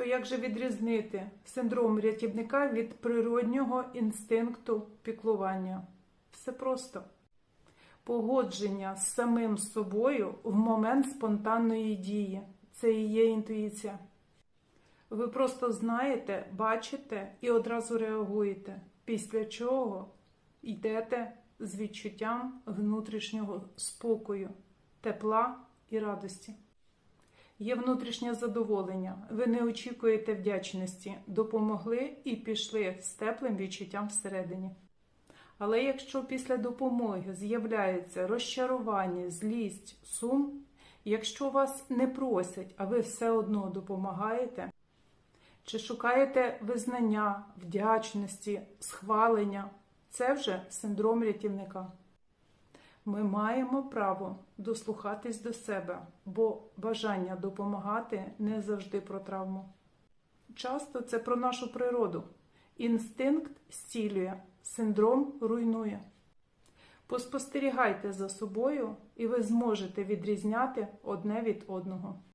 То як же відрізнити синдром рятівника від природнього інстинкту піклування? Все просто. Погодження з самим собою в момент спонтанної дії. Це і є інтуїція. Ви просто знаєте, бачите і одразу реагуєте, після чого йдете з відчуттям внутрішнього спокою, тепла і радості. Є внутрішнє задоволення. Ви не очікуєте вдячності, допомогли і пішли з теплим відчуттям всередині. Але якщо після допомоги з'являється розчарування, злість, сум, якщо вас не просять, а ви все одно допомагаєте, чи шукаєте визнання, вдячності, схвалення, це вже синдром рятівника. Ми маємо право дослухатись до себе, бо бажання допомагати не завжди про травму. Часто це про нашу природу. Інстинкт зцілює, синдром руйнує. Поспостерігайте за собою, і ви зможете відрізняти одне від одного.